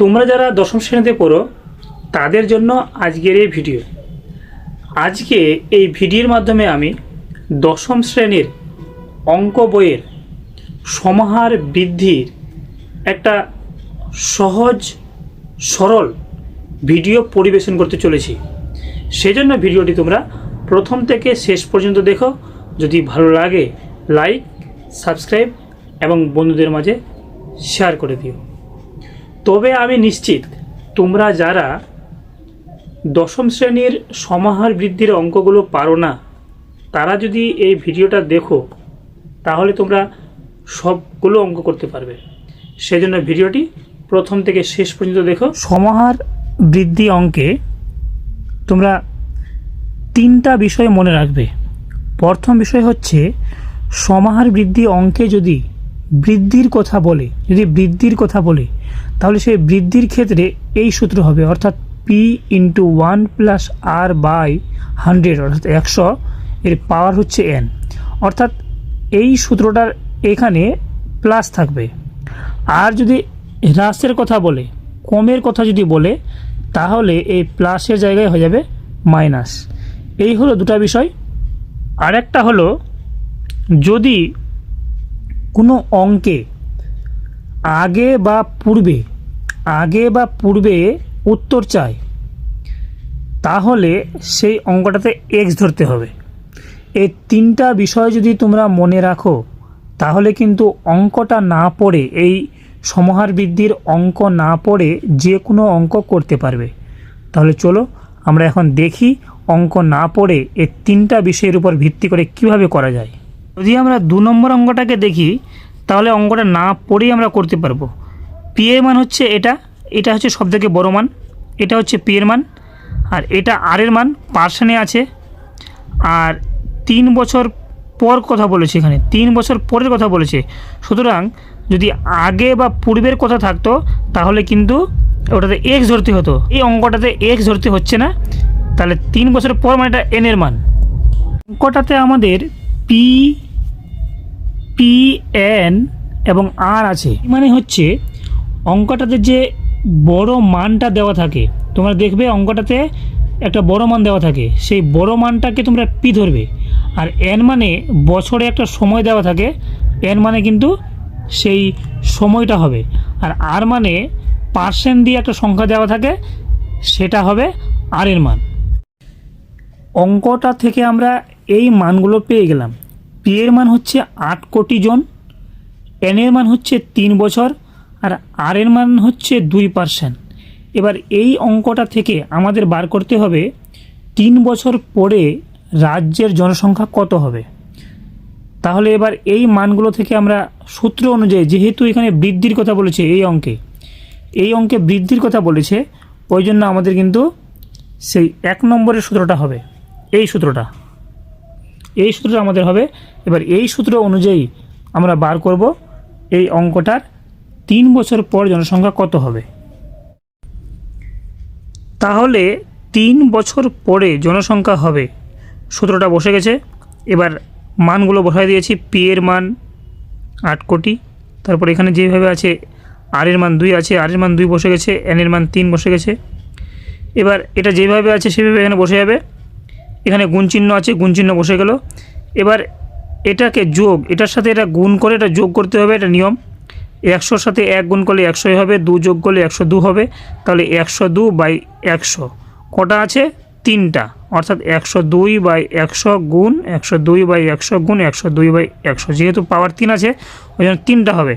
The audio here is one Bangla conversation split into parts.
তোমরা যারা দশম শ্রেণীতে পড়ো, তাদের জন্য আজকের এই ভিডিও। আজকে এই ভিডিওর মাধ্যমে আমি দশম শ্রেণির অঙ্ক বইয়ের সমাহার বৃদ্ধির একটা সহজ, সরল ভিডিও পরিবেশন করতে চলেছি। সেজন্য ভিডিওটি তোমরা প্রথম থেকে শেষ পর্যন্ত দেখো। যদি ভালো লাগে, লাইক, সাবস্ক্রাইব এবং বন্ধুদের মাঝে শেয়ার করে দিও। তবে আমি নিশ্চিত, তোমরা যারা দশম শ্রেণির সমাহার বৃদ্ধির অঙ্কগুলো পারো না, তারা যদি এই ভিডিওটা দেখো, তাহলে তোমরা সবগুলো অঙ্ক করতে পারবে। সেজন্য ভিডিওটি প্রথম থেকে শেষ পর্যন্ত দেখো। সমাহার বৃদ্ধি অঙ্কে তোমরা তিনটা বিষয় মনে রাখবে। প্রথম বিষয় হচ্ছে, সমাহার বৃদ্ধি অঙ্কে যদি বৃদ্ধির কথা বলে, যদি বৃদ্ধির কথা বলে, তাহলে সেই বৃদ্ধির ক্ষেত্রে এই সূত্র হবে, অর্থাৎ P into one plus R by hundred অর্থাৎ একশো, এর পাওয়ার হচ্ছে এন অর্থাৎ এই সূত্রটার এখানে প্লাস থাকবে। আর যদি হ্রাসের কথা বলে কমের কথা যদি বলে, তাহলে এই প্লাসের জায়গায় হয়ে যাবে মাইনাস এই হলো দুটা বিষয়। আরেকটা হলো, যদি কোনো অঙ্কে আগে বা পূর্বে, আগে বা পূর্বে উত্তর চায় তাহলে সেই অঙ্কটাতে এক্স ধরতে হবে। এই তিনটা বিষয় যদি তোমরা মনে রাখো, তাহলে কিন্তু অঙ্কটা না পড়ে, এই সমাহার বৃদ্ধির অঙ্ক না পড়ে যে কোনো অঙ্ক করতে পারবে। তাহলে চলো আমরা এখন দেখি অঙ্ক না পড়ে এই তিনটা বিষয়ের উপর ভিত্তি করে কীভাবে করা যায়। যদি আমরা দু নম্বর অঙ্কটাকে দেখি, তাহলে অঙ্কটা না পড়েই আমরা করতে পারব। পি এর মান হচ্ছে এটা এটা হচ্ছে সবথেকে বড় মান, এটা হচ্ছে পি এর মান, আর এটা আর এর মান পার্সেন্টে আছে। আর তিন বছর পর কথা বলেছে এখানে, তিন বছর পরের কথা বলেছে। সুতরাং যদি আগে বা পূর্বের কথা থাকতো, তাহলে কিন্তু ওটাতে এক্স ধরতে হতো। এই অঙ্কটাতে এক্স ধরতে হচ্ছে না, তাহলে তিন বছর পর মানে এটা এন এর মান। অঙ্কটাতে আমাদের পি পি এন এবং আর আছে। মানে হচ্ছে অঙ্কটাতে যে বড় মানটা দেওয়া থাকে, তোমরা দেখবে অঙ্কটাতে একটা বড় মান দেওয়া থাকে। সেই বড় মানটাকে তোমরা পি ধরবে। আর এন মানে বছরে একটা সময় দেওয়া থাকে। এন মানে কিন্তু সেই সময়টা হবে। আর আর মানে পার্সেন্ট দিয়ে একটা সংখ্যা দেওয়া থাকে, সেটা হবে আর এর মান। অঙ্কটা থেকে আমরা এই মানগুলো পেয়ে গেলাম। পি এর মান হচ্ছে আট কোটি জন এন এর মান হচ্ছে তিন বছর, আর আর এর মান হচ্ছে দুই পার্সেন্ট এবার এই অঙ্কটা থেকে আমাদের বার করতে হবে, তিন বছর পরে রাজ্যের জনসংখ্যা কত হবে? তাহলে এবার এই মানগুলো থেকে আমরা সূত্র অনুযায়ী, যেহেতু এখানে বৃদ্ধির কথা বলেছে এই অঙ্কে এই অঙ্কে বৃদ্ধির কথা বলেছে, ওই জন্য আমাদের কিন্তু সেই এক নম্বরের সূত্রটা হবে। এই সূত্রটা। এই সূত্রটা আমাদের হবে। এবার এই সূত্র অনুযায়ী আমরা বার করব। এই অঙ্কটার তিন বছর পর জনসংখ্যা কত হবে? তাহলে তিন বছর পরে জনসংখ্যা হবে। সূত্রটা বসে গেছে। এবার মানগুলো বসাই দিয়েছি। পি এর মান আট কোটি। তারপর এখানে যেভাবে আছে আর এর মান দুই আছে আর এর মান দুই বসে গেছে এন এর মান তিন বসে গেছে। এবার এটা যেভাবে আছে সেভাবে এখানে বসে যাবে। এখানে গুণ চিহ্ন আছে গুণ চিহ্ন বসে গেল। এবার এটাকে যোগ, এটার সাথে এটা গুণ করে এটা যোগ করতে হবে, এটা নিয়ম। একশোর সাথে এক গুণ করলে একশোই হবে, দু যোগ করলে একশো দু হবে, তাহলে একশো দু বাই একশো। কটা আছে? তিনটা। অর্থাৎ একশো দুই বাই একশো গুণ, একশো দুই বাই একশো গুণ, একশো দুই বাই একশো। যেহেতু পাওয়ার তিন আছে, ওই জন্য তিনটা হবে।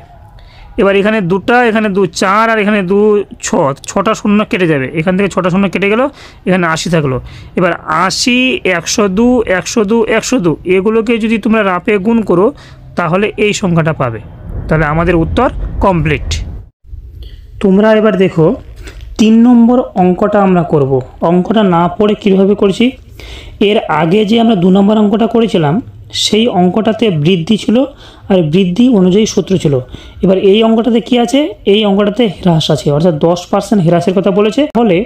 এবার এখানে দুটা, এখানে দু চার আর এখানে দু ছ। ছটা শূন্য কেটে যাবে। এখান থেকে ছটা শূন্য কেটে গেল, এখানে আশি থাকল। এবার আশি, একশো দু একশো দু একশো দু, এগুলোকে যদি তোমরা রাপে গুণ করো, তাহলে এই সংখ্যাটা পাবে। তাহলে আমাদের উত্তর কমপ্লিট। তোমরা এবার দেখো, তিন নম্বর অঙ্কটা আমরা করব। অঙ্কটা না পড়ে কীভাবে করছি? এর আগে যে আমরা দু নম্বর অঙ্কটা করেছিলাম সেই অঙ্কটাতে বৃদ্ধি ছিল আর বৃদ্ধি অনুযায়ী সূত্র ছিল। এবার এই অঙ্কটাতে কি আছে? এই অঙ্কটাতে হ্রাস আছে। অর্থাৎ দশ পার্সেন্ট হ্রাসের কথা বলেছে। ফলে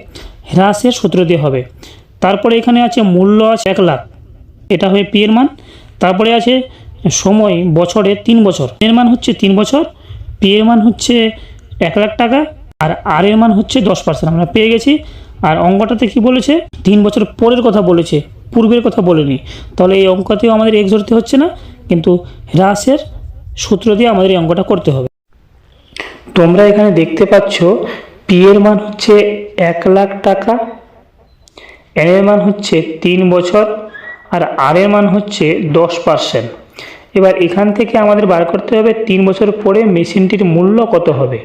হ্রাসের সূত্র দিয়ে হবে। তারপরে এখানে আছে মূল্য আছে এক লাখ। এটা হবে পি এর মান। তারপরে আছে সময় বছরে তিন বছর। এর মান হচ্ছে তিন বছর। পি এর মান হচ্ছে এক লাখ টাকা। আর আর এর মান হচ্ছে দশ পার্সেন্ট আমরা পেয়ে গেছি। আর অঙ্কটাতে কি বলেছে? তিন বছর পরের কথা বলেছে, পূর্বের কথা বলেনি। তাহলে এই অঙ্কতেও আমাদের এক্স ধরতে হচ্ছে না, কিন্তু হ্রাসের সূত্র দিয়ে আমাদের এই অঙ্কটা করতে হবে। তোমরা এখানে দেখতে পাচ্ছ পি এর মান হচ্ছে এক লাখ টাকা এন এর মান হচ্ছে তিন বছর, আর আর এর মান হচ্ছে দশ পার্সেন্ট এবার এখান থেকে আমাদের বার করতে হবে তিন বছর পরে মেশিনটির মূল্য কত হবে।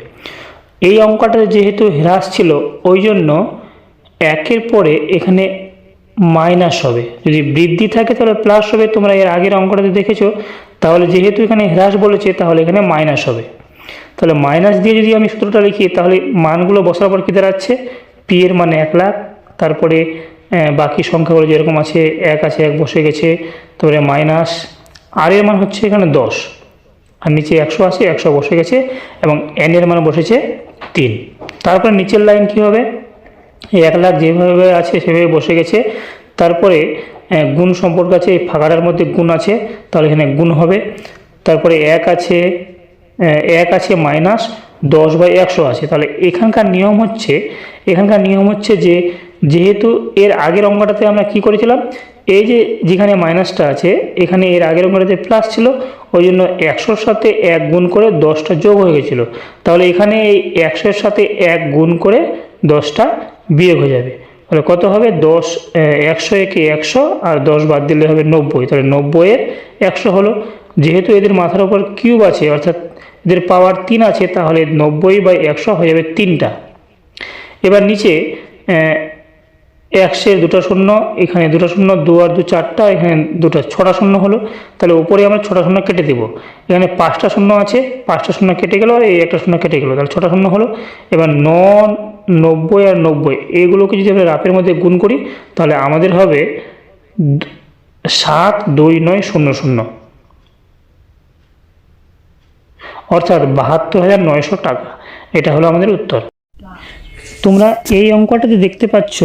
এই অঙ্কটা যেহেতু হ্রাস ছিল, ওই জন্য একের পরে এখানে মাইনাস হবে। যদি বৃদ্ধি থাকে তাহলে প্লাস হবে, তোমরা এর আগের অঙ্কটাতে দেখেছ। তাহলে যেহেতু এখানে হ্রাস বলেছে, তাহলে এখানে মাইনাস হবে। তাহলে মাইনাস দিয়ে যদি আমি সূত্রটা লিখি, তাহলে মানগুলো বসার পর কী দাঁড়াচ্ছে? পি এর মানে এক লাখ, তারপরে বাকি সংখ্যাগুলো যেরকম আছে, এক আছে, এক বসে গেছে, তারপরে মাইনাস আর এর মান হচ্ছে এখানে দশ। আর নিচে একশো আছে, একশো বসে গেছে, এবং এন এর মান বসেছে তিন। তারপর নিচের লাইন কী হবে? এক লাখ যেভাবে আছে সেভাবে বসে গেছে। তারপরে গুণ সম্পর্ক আছে, এই ফাঁকাটার মধ্যে গুণ আছে, তাহলে এখানে গুণ হবে। তারপরে এক আছে এক আছে মাইনাস দশ বাই একশো আছে। তাহলে এখানকার নিয়ম হচ্ছে, এখানকার নিয়ম হচ্ছে যে, যেহেতু এর আগের অঙ্কটাতে আমরা কি করেছিলাম? এই যে যেখানে মাইনাসটা আছে, এখানে এর আগের অঙ্কটাতে প্লাস ছিল, ওই জন্য একশোর সাথে এক গুণ করে দশটা যোগ হয়ে গেছিল। তাহলে এখানে এই একশোর সাথে এক গুণ করে দশটা বিয়োগ হয়ে যাবে। তাহলে কত হবে? দশ একশো একে একশো আর দশ বাদ দিলে হবে নব্বই। তাহলে নব্বইয়ের একশো হলো। যেহেতু এদের মাথার উপর কিউব আছে, অর্থাৎ এদের পাওয়ার তিন আছে, তাহলে নব্বই বাই একশো হয়ে যাবে তিনটা। এবার নিচে একশের দুটো শূন্য, এখানে দুটো শূন্য, দু আর দু চারটা, এখানে দুটো ছটা শূন্য হলো। তাহলে উপরে আমরা ছটা শূন্য কেটে দেবো। এখানে পাঁচটা শূন্য আছে, পাঁচটা শূন্য কেটে গেল, এই একটা শূন্য কেটে গেলো। তাহলে ছটা শূন্য হলো। এবার ন নব্বই আর নব্বই, এগুলোকে যদি আমরা রাপের মধ্যে গুণ করি, তাহলে আমাদের হবে সাত, দুই, নয়, শূন্য শূন্য। অর্থাৎ বাহাত্তর হাজার নয়শো টাকা। এটা হলো আমাদের উত্তর। তোমরা এই অঙ্কটাতে দেখতে পাচ্ছ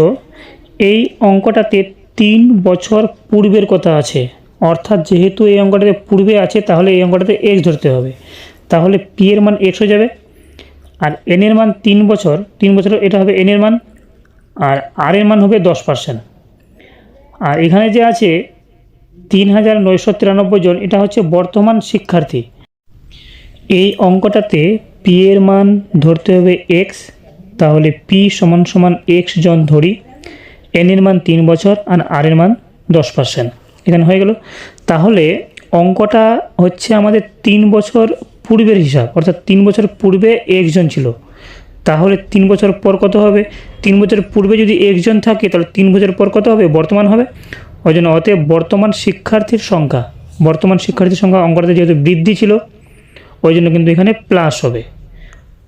এই অঙ্কটাতে তিন বছর পূর্বের কথা আছে। অর্থাৎ যেহেতু এই অঙ্কটাতে পূর্বে আছে, তাহলে এই অঙ্কটাতে এক্স ধরতে হবে। তাহলে পি এর মান এক্স হয়ে যাবে। আর এন এর মান তিন বছর তিন বছর এটা হবে এন এর মান, আর আর এর মান হবে দশ পার্সেন্ট আর এখানে যে আছে, তিন হাজার নয়শো তিরানব্বই জন, এটা হচ্ছে বর্তমান শিক্ষার্থী। এই অঙ্কটাতে পি এর মান ধরতে হবে এক্স তাহলে পি সমান সমান এক্স জন ধরি। এন এর মান তিন বছর আর আর এর মান দশ পার্সেন্ট এখানে হয়ে গেল। তাহলে অঙ্কটা হচ্ছে আমাদের তিন বছর পূর্বের হিসাব, অর্থাৎ তিন বছর পূর্বে একজন ছিল। তাহলে তিন বছর পর কত হবে? তিন বছর পূর্বে যদি একজন থাকে, তাহলে তিন বছর পর কত হবে? বর্তমান হবে। ওই জন্য অতএব বর্তমান শিক্ষার্থীর সংখ্যা, বর্তমান শিক্ষার্থীর সংখ্যা অঙ্কটাতে যেহেতু বৃদ্ধি ছিল ওই জন্য কিন্তু এখানে প্লাস হবে।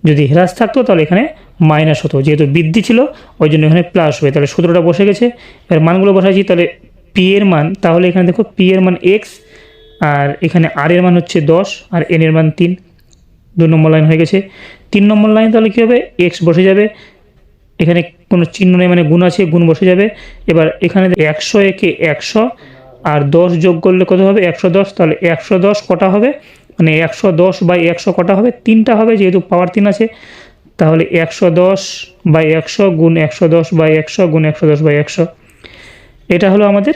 যদি হ্রাস থাকতো, তাহলে এখানে মাইনাস হতো। যেহেতু বৃদ্ধি ছিল, ওই জন্য এখানে প্লাস হবে। তাহলে সূত্রটা বসে গেছে। এবার মানগুলো বসাচ্ছি, তাহলে পি এর মান, তাহলে এখানে দেখো পি এর মান এক্স আর এখানে আর এর মান হচ্ছে দশ, আর এন এর মান তিন। দু নম্বর লাইন হয়ে গেছে। তিন নম্বর লাইন তাহলে কী হবে? এক্স বসে যাবে। এখানে কোনো চিহ্ন নেই মানে গুণ আছে, গুণ বসে যাবে। এবার এখানে একশো একে একশো, আর দশ যোগ করলে কত হবে? একশো দশ। তাহলে একশো দশ কটা হবে? মানে একশো দশ বাই একশো কটা হবে? তিনটা হবে, যেহেতু পাওয়ার তিন আছে। তাহলে একশো দশ বাই একশো গুণ একশো দশ বাই একশো গুণ একশো দশ বাই একশো। এটা হলো আমাদের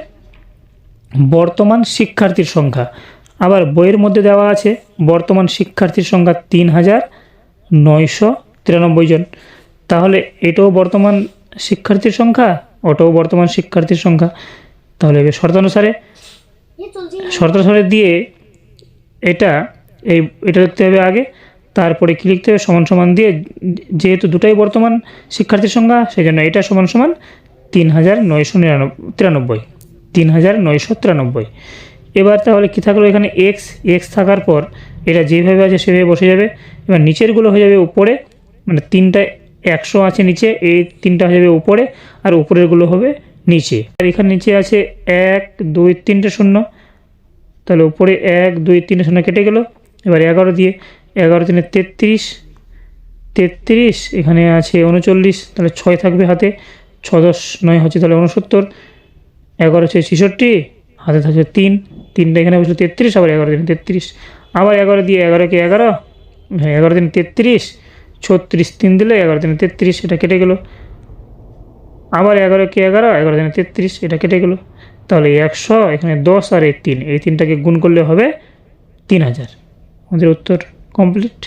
বর্তমান শিক্ষার্থীর সংখ্যা। আবার বইয়ের মধ্যে দেওয়া আছে বর্তমান শিক্ষার্থীর সংখ্যা তিন হাজার নয়শো তিরানব্বই জন। তাহলে এটাও বর্তমান শিক্ষার্থীর সংখ্যা ওটাও বর্তমান শিক্ষার্থীর সংখ্যা। তাহলে শর্তানুসারে শর্তানুসারে দিয়ে এটা এই এটা লিখতে হবে আগে। তারপরে কী লিখতে হবে সমান সমান দিয়ে যেহেতু দুটাই বর্তমান শিক্ষার্থীর সংখ্যা সেই জন্য এটা সমান সমান তিন হাজার নয়শো নিরানব্বই তিরানব্বই তিন হাজার নয়শো তিরানব্বই। এবার তাহলে কী থাকল এখানে এক্স এক্স থাকার পর এটা যেভাবে আছে সেভাবে বসে যাবে। এবার নিচেরগুলো হয়ে যাবে উপরে মানে তিনটা একশো আছে নিচে, এই তিনটা হয়ে যাবে উপরে আর উপরেরগুলো হবে নিচে। আর এখানে নিচে আছে এক, দুই, তিনটে শূন্য। তাহলে উপরে এক, দুই, তিনটে শূন্য কেটে গেল। এবার এগারো দিয়ে এগারো তিনে তেত্রিশ তেত্রিশ, এখানে আছে উনচল্লিশ, তাহলে ছয় থাকবে হাতে, ছ দশ নয় হচ্ছে তাহলে উনসত্তর, এগারো হচ্ছে ছেষট্টি, হাতে থাকছে তিন, তিনটা এখানে বসল তেত্রিশ, আবার এগারো দিনে তেত্রিশ, আবার এগারো দিয়ে এগারোকে এগারো হ্যাঁ এগারো দিন তেত্রিশ, ছত্রিশ তিন দিলে এগারো দিনে তেত্রিশ, এটা কেটে গেল, আবার এগারো কে এগারো এগারো দিনে তেত্রিশ, এটা কেটে গেল, তাহলে একশো, এখানে দশ আর এই তিন, এই তিনটাকে গুণ করলে হবে তিন হাজার। আমাদের উত্তর কমপ্লিট